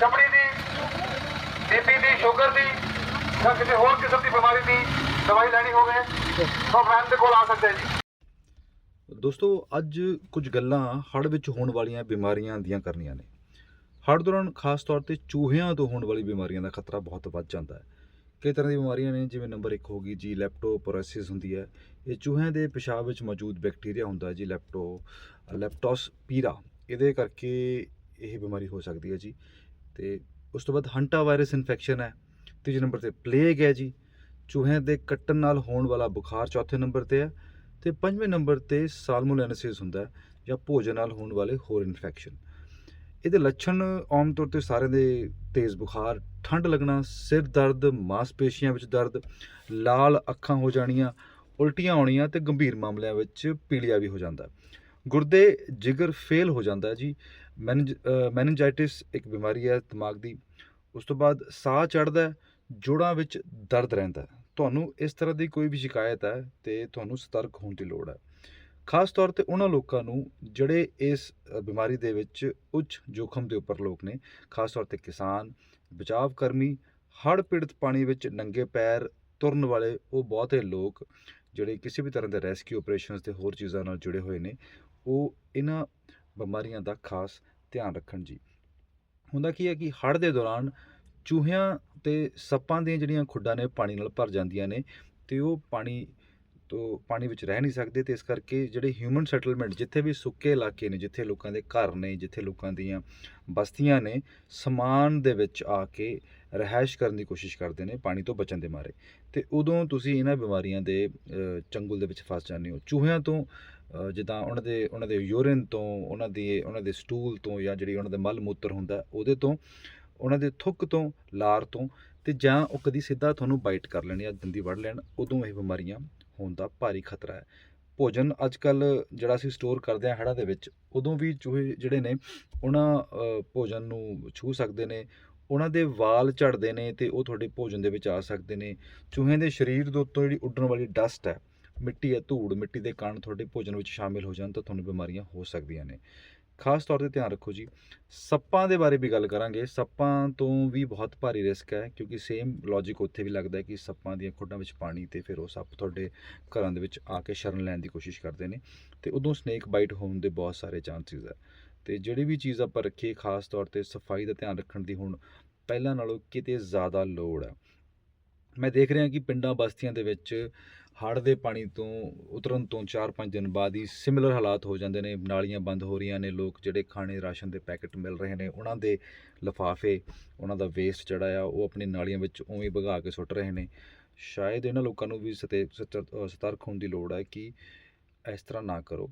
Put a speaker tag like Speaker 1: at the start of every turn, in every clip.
Speaker 1: ਚਮੜੀ ਦੀ, ਬੀਪੀ ਦੀ, ਸ਼ੂਗਰ ਦੀ, ਜਾਂ ਕਿਸੇ ਹੋਰ ਕਿਸਮ ਦੀ ਬਿਮਾਰੀ ਦੀ ਦਵਾਈ ਲੈਣੀ ਹੋਵੇ, ਤਾਂ ਮੈਮ ਦੇ ਕੋਲ ਆ ਸਕਦੇ ਜੀ।
Speaker 2: ਦੋਸਤੋ, ਅੱਜ ਕੁਝ ਗੱਲਾਂ ਹੜ੍ਹ ਵਿੱਚ ਹੋਣ ਵਾਲੀਆਂ ਬਿਮਾਰੀਆਂ ਦੀਆਂ ਕਰਨੀਆਂ ਨੇ। ਹੜ੍ਹ ਦੌਰਾਨ ਖਾਸ ਤੌਰ ਤੇ ਚੂਹਿਆਂ ਤੋਂ ਹੋਣ ਵਾਲੀ ਬਿਮਾਰੀਆਂ ਦਾ ਖਤਰਾ ਬਹੁਤ ਵੱਧ ਜਾਂਦਾ ਹੈ। ਕਈ ਤਰ੍ਹਾਂ ਦੀਆਂ ਬਿਮਾਰੀਆਂ ਨੇ, ਜਿਵੇਂ ਨੰਬਰ 1 ਹੋ ਗਈ ਜੀ, ਲੈਪਟੋਪੋਰੋਸਿਸ ਹੁੰਦੀ ਹੈ। ਇਹ ਚੂਹਿਆਂ ਦੇ ਪਿਸ਼ਾਬ ਵਿੱਚ ਮੌਜੂਦ ਬੈਕਟੀਰੀਆ ਹੁੰਦਾ ਜੀ, ਲੈਪਟੋ, ਲੈਪਟੋਸਪੀਰਾ। ਇਹਦੇ ਕਰਕੇ ਇਹ ਬਿਮਾਰੀ ਹੋ ਸਕਦੀ ਹੈ ਜੀ। ਤੇ ਉਸ ਤੋਂ ਬਾਅਦ ਹੰਟਾ ਵਾਇਰਸ ਇਨਫੈਕਸ਼ਨ ਹੈ। ਤੀਜੇ ਨੰਬਰ ਤੇ ਪਲੇਗ ਹੈ ਜੀ। ਚੂਹਿਆਂ ਦੇ ਕੱਟਣ ਨਾਲ ਹੋਣ ਵਾਲਾ ਬੁਖਾਰ ਚੌਥੇ ਨੰਬਰ ਤੇ ਹੈ। ਤੇ ਪੰਜਵੇਂ ਨੰਬਰ ਤੇ ਸਾਲਮੋਨੈਲਿਸਿਸ ਹੁੰਦਾ ਹੈ ਜਾਂ ਭੋਜਨ ਨਾਲ ਹੋਣ ਵਾਲੇ ਹੋਰ ਇਨਫੈਕਸ਼ਨ। ਇਹਦੇ ਲੱਛਣ ਆਮ ਤੌਰ ਤੇ ਸਾਰਿਆਂ ਦੇ ਤੇਜ਼ ਬੁਖਾਰ, ਠੰਡ ਲੱਗਣਾ, ਸਿਰ ਦਰਦ, ਮਾਸਪੇਸ਼ੀਆਂ ਵਿੱਚ ਦਰਦ, ਲਾਲ ਅੱਖਾਂ ਹੋ ਜਾਣੀਆਂ, ਉਲਟੀਆਂ ਆਉਣੀਆਂ ਤੇ ਗੰਭੀਰ ਮਾਮਲਿਆਂ ਵਿੱਚ ਪੀਲੀਆ ਵੀ ਹੋ ਜਾਂਦਾ। ਗੁਰਦੇ ਜਿਗਰ ਫੇਲ ਹੋ ਜਾਂਦਾ ਹੈ ਜੀ। ਮੈਨਿੰਜਾਈਟਿਸ ਇੱਕ ਬਿਮਾਰੀ ਹੈ ਦਿਮਾਗ ਦੀ। ਉਸ ਤੋਂ ਬਾਅਦ ਸਾਹ ਚੜਦਾ ਜੋੜਾਂ ਵਿੱਚ ਦਰਦ ਰਹਿੰਦਾ ਤੁਹਾਨੂੰ ਇਸ ਤਰ੍ਹਾਂ ਦੀ ਕੋਈ ਵੀ ਸ਼ਿਕਾਇਤ ਹੈ ਤੇ ਤੁਹਾਨੂੰ ਸਤਰਕ ਹੋਣ ਦੀ ਲੋੜ ਹੈ। ਖਾਸ ਤੌਰ ਤੇ ਉਹਨਾਂ ਲੋਕਾਂ ਨੂੰ ਜਿਹੜੇ ਇਸ ਬਿਮਾਰੀ ਦੇ ਵਿੱਚ ਉੱਚ ਜੋਖਮ ਦੇ ਉੱਪਰ ਲੋਕ ਨੇ, ਖਾਸ ਤੌਰ ਤੇ ਕਿਸਾਨ ਬਚਾਵ ਕਰਮੀ ਹੜ੍ਹ ਪੀੜਤ ਪਾਣੀ ਵਿੱਚ ਨੰਗੇ ਪੈਰ ਤੁਰਨ ਵਾਲੇ ਉਹ ਬਹੁਤੇ ਲੋਕ ਜਿਹੜੇ ਕਿਸੇ ਵੀ ਤਰ੍ਹਾਂ ਦੇ ਰੈਸਕਿਊ ਆਪਰੇਸ਼ਨਸ ਤੇ ਹੋਰ ਚੀਜ਼ਾਂ ਨਾਲ ਜੁੜੇ ਹੋਏ ਨੇ, ਉਹ ਇਹਨਾਂ ਬਿਮਾਰੀਆਂ ਦਾ ਖਾਸ ਧਿਆਨ ਰੱਖਣ ਜੀ। ਹੁੰਦਾ ਕੀ ਹੈ ਕਿ ਹੜ੍ਹ ਦੇ ਦੌਰਾਨ ਚੂਹਿਆਂ ਤੇ ਸੱਪਾਂ ਦੀਆਂ ਜਿਹੜੀਆਂ ਖੁੱਡਾਂ ਨੇ ਪਾਣੀ ਨਾਲ ਭਰ ਜਾਂਦੀਆਂ ਨੇ ਤੇ ਉਹ ਪਾਣੀ ਤੋਂ ਪਾਣੀ ਵਿੱਚ ਰਹਿ ਨਹੀਂ ਸਕਦੇ ਤੇ ਇਸ ਕਰਕੇ ਜਿਹੜੇ ਹਿਊਮਨ ਸੈਟਲਮੈਂਟ ਜਿੱਥੇ ਵੀ ਸੁੱਕੇ ਇਲਾਕੇ ਨੇ, ਜਿੱਥੇ ਲੋਕਾਂ ਦੇ ਘਰ ਨੇ, ਜਿੱਥੇ ਲੋਕਾਂ ਦੀਆਂ ਬਸਤੀਆਂ ਨੇ, ਸਮਾਨ ਦੇ ਵਿੱਚ ਆ ਕੇ ਰਹਿائش ਕਰਨ ਦੀ ਕੋਸ਼ਿਸ਼ ਕਰਦੇ ਨੇ ਪਾਣੀ ਤੋਂ ਬਚਣ ਦੇ ਮਾਰੇ। ਤੇ ਉਦੋਂ ਤੁਸੀਂ ਇਹਨਾਂ ਬਿਮਾਰੀਆਂ ਦੇ ਚੰਗਲ ਦੇ ਵਿੱਚ ਫਸ ਜਾਂਦੇ ਹੋ। ਚੂਹਿਆਂ ਤੋਂ ਜਿੱਦਾਂ ਉਹਨਾਂ ਦੇ ਉਹਨਾਂ ਦੇ ਯੂਰਿਨ ਤੋਂ, ਉਹਨਾਂ ਦੀ, ਉਹਨਾਂ ਦੇ ਸਟੂਲ ਤੋਂ ਜਾਂ ਜਿਹੜੀ ਉਹਨਾਂ ਦੇ ਮਲ ਮੂਤਰ ਹੁੰਦਾ, ਉਹਦੇ ਤੋਂ, ਉਹਨਾਂ ਦੇ ਥੁੱਕ ਤੋਂ, ਲਾਰ ਤੋਂ ਤੇ ਜਾਂ ਉਹ ਕਦੀ ਸਿੱਧਾ ਤੁਹਾਨੂੰ ਬਾਈਟ ਕਰ ਲੈਣ ਜਾਂ ਦੰਦੀ ਵੜ ਲੈਣ, ਉਦੋਂ ਇਹ ਬਿਮਾਰੀਆਂ ਹੋਣ ਦਾ ਭਾਰੀ ਖਤਰਾ ਹੈ। ਭੋਜਨ ਅੱਜ ਕੱਲ ਜਿਹੜਾ ਅਸੀਂ ਸਟੋਰ ਕਰਦੇ ਹਾਂ ਹੜ੍ਹਾਂ ਦੇ ਵਿੱਚ, ਉਦੋਂ ਵੀ ਚੂਹੇ ਜਿਹੜੇ ਨੇ, ਉਹਨਾਂ ਭੋਜਨ ਨੂੰ ਛੂ ਸਕਦੇ ਨੇ, ਉਹਨਾਂ ਦੇ ਵਾਲ ਝੜਦੇ ਨੇ ਤੇ ਉਹ ਤੁਹਾਡੇ ਭੋਜਨ ਦੇ ਵਿੱਚ ਆ ਸਕਦੇ ਨੇ। ਚੂਹੇ ਦੇ ਸਰੀਰ ਦੇ ਉੱਤੋਂ ਜਿਹੜੀ ਉੱਡਣ ਵਾਲੀ ਡਸਟ ਹੈ, ਮਿੱਟੀ ਹੈ, ਧੂੜ, ਮਿੱਟੀ ਦੇ ਕਣ ਤੁਹਾਡੇ ਭੋਜਨ ਵਿੱਚ ਸ਼ਾਮਿਲ ਹੋ ਜਾਣ ਤਾਂ ਤੁਹਾਨੂੰ ਬਿਮਾਰੀਆਂ ਹੋ ਸਕਦੀਆਂ ਨੇ। ਖਾਸ ਤੌਰ ਤੇ ਧਿਆਨ ਰੱਖੋ ਜੀ, ਸੱਪਾਂ ਦੇ ਬਾਰੇ ਵੀ ਗੱਲ ਕਰਾਂਗੇ, ਸੱਪਾਂ ਤੋਂ ਵੀ ਬਹੁਤ ਭਾਰੀ ਰਿਸਕ ਹੈ, ਕਿਉਂਕਿ ਸੇਮ ਲੌਜੀਕ ਉੱਥੇ ਵੀ ਲੱਗਦਾ ਹੈ ਕਿ ਸੱਪਾਂ ਦੀਆਂ ਖੁੱਡਾਂ ਵਿੱਚ ਪਾਣੀ ਤੇ ਫਿਰ ਉਹ ਸੱਪ ਤੁਹਾਡੇ ਘਰਾਂ ਦੇ ਵਿੱਚ ਆ ਕੇ ਸ਼ਰਨ ਲੈਣ ਦੀ ਕੋਸ਼ਿਸ਼ ਕਰਦੇ ਨੇ ਤੇ ਉਦੋਂ ਸਨੇਕ ਬਾਈਟ ਹੋਣ ਦੇ ਬਹੁਤ ਸਾਰੇ ਚਾਂਸਸ ਹੈ। ਤੇ ਜਿਹੜੀ ਵੀ ਚੀਜ਼ ਆਪਾਂ ਰੱਖੀਏ ਖਾਸ ਤੌਰ ਤੇ ਸਫ਼ਾਈ ਦਾ ਧਿਆਨ ਰੱਖਣ ਦੀ ਹੁਣ ਪਹਿਲਾਂ ਨਾਲੋਂ ਕਿਤੇ ਜ਼ਿਆਦਾ ਲੋੜ ਹੈ। ਮੈਂ ਦੇਖ ਰਿਹਾ ਕਿ ਪਿੰਡਾਂ ਬਸਤੀਆਂ ਦੇ ਵਿੱਚ ਹੜ੍ਹ ਦੇ ਪਾਣੀ ਤੋਂ ਉਤਰਨ ਤੋਂ 4-5 ਦਿਨ ਬਾਅਦ ਹੀ ਸਿਮਿਲਰ ਹਾਲਾਤ ਹੋ ਜਾਂਦੇ ਨੇ। ਨਾਲੀਆਂ ਬੰਦ ਹੋ ਰਹੀਆਂ ਨੇ। ਲੋਕ ਜਿਹੜੇ ਖਾਣੇ, ਰਾਸ਼ਨ ਦੇ ਪੈਕੇਟ ਮਿਲ ਰਹੇ ਨੇ, ਉਹਨਾਂ ਦੇ ਲਿਫਾਫੇ, ਉਹਨਾਂ ਦਾ ਵੇਸਟ ਜਿਹੜਾ ਆ, ਉਹ ਆਪਣੀ ਨਾਲੀਆਂ ਵਿੱਚ ਉਵੇਂ ਹੀ ਵਗਾ ਕੇ ਸੁੱਟ ਰਹੇ ਨੇ। ਸ਼ਾਇਦ ਇਹਨਾਂ ਲੋਕਾਂ ਨੂੰ ਵੀ ਸਤੇ ਸਤਰ- ਸਤਰਕ ਹੋਣ ਦੀ ਲੋੜ ਹੈ ਕਿ ਇਸ ਤਰ੍ਹਾਂ ਨਾ ਕਰੋ।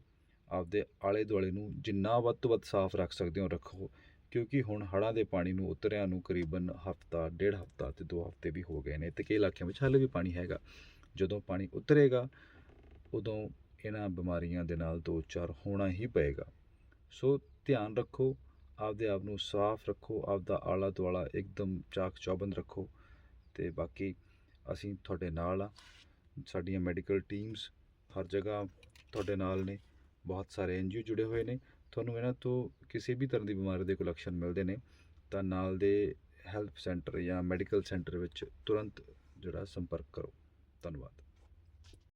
Speaker 2: ਆਪਦੇ ਆਲੇ ਦੁਆਲੇ ਨੂੰ ਜਿੰਨਾ ਵੱਧ ਤੋਂ ਵੱਧ ਸਾਫ਼ ਰੱਖ ਸਕਦੇ ਹੋ, ਰੱਖੋ। ਕਿਉਂਕਿ ਹੁਣ ਹੜ੍ਹਾਂ ਦੇ ਪਾਣੀ ਨੂੰ ਉਤਰਿਆਂ ਨੂੰ ਕਰੀਬਨ ਹਫਤਾ, ਡੇਢ ਹਫਤਾ ਤੇ 2 ਹਫ਼ਤੇ ਵੀ ਹੋ ਗਏ ਨੇ ਤੇ ਕਈ ਇਲਾਕਿਆਂ ਵਿੱਚ ਹਾਲੇ ਵੀ ਪਾਣੀ ਹੈਗਾ। ਜਦੋਂ ਪਾਣੀ ਉਤਰੇਗਾ, ਉਦੋਂ ਇਹਨਾਂ ਬਿਮਾਰੀਆਂ ਦੇ ਨਾਲ ਦੋ ਚਾਰ ਹੋਣਾ ਹੀ ਪਏਗਾ। ਸੋ ਧਿਆਨ ਰੱਖੋ, ਆਪਦੇ ਆਪ ਨੂੰ ਸਾਫ਼ ਰੱਖੋ, ਆਪਦਾ ਆਲਾ ਦੁਆਲਾ ਇੱਕਦਮ ਚਾਕ ਚੌਬੰਦ ਰੱਖੋ ਤੇ ਬਾਕੀ ਅਸੀਂ ਤੁਹਾਡੇ ਨਾਲ ਆ ਸਾਡੀਆਂ ਮੈਡੀਕਲ ਟੀਮਸ ਹਰ ਜਗ੍ਹਾ ਤੁਹਾਡੇ ਨਾਲ ਨੇ, ਬਹੁਤ ਸਾਰੇ ਐਨਜੀਓ ਜੁੜੇ ਹੋਏ ਨੇ। ਤੁਹਾਨੂੰ ਇਹਨਾਂ ਤੋਂ ਕਿਸੇ ਵੀ ਤਰ੍ਹਾਂ ਦੀ ਬਿਮਾਰੀ ਦੇ ਕੋਈ ਲੱਛਣ ਮਿਲਦੇ ਨੇ, ਤਾਂ ਨਾਲ ਦੇ ਹੈਲਪ ਸੈਂਟਰ ਜਾਂ ਮੈਡੀਕਲ ਸੈਂਟਰ ਵਿੱਚ ਤੁਰੰਤ ਜਿਹੜਾ ਸੰਪਰਕ ਕਰੋ। ਧੰਨਵਾਦ